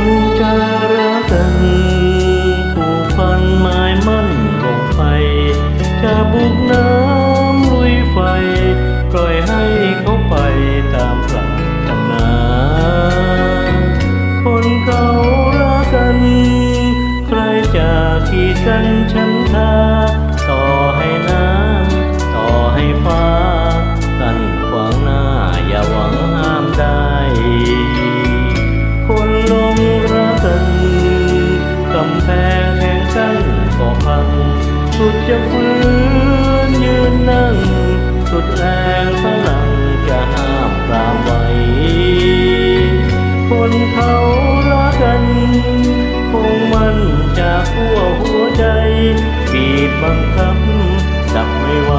นจะรักกันผูกพันหมายมั่นลงไป จะบุกน้ำลุยไฟ ปล่อยให้เขาไปตามปรารถนา คนเขารักกัน ใครจะขีดกันฉัน สุดแรงพลังจะห้ามปรามไว้คนเขารักกัน คงมันจากหัวหัวใจบีบบังคับจับไม่ไหว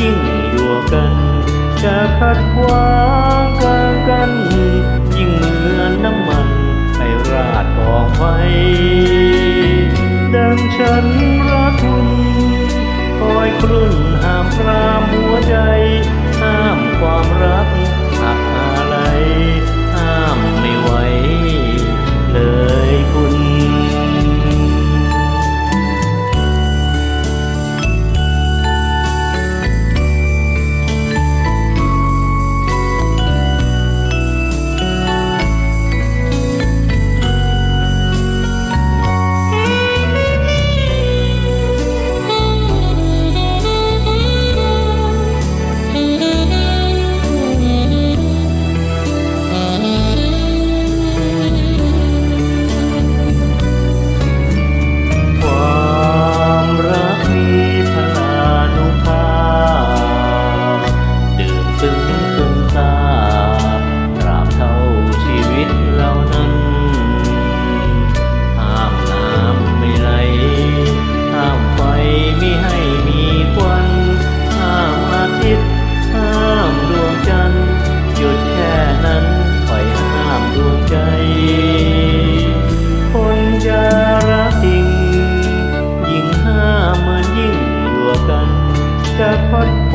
ยิ่งอยู่กัน จะขัดขวางกลางกัน ยิ่งเหมือนน้ำมันไปราดกองไฟ the pot.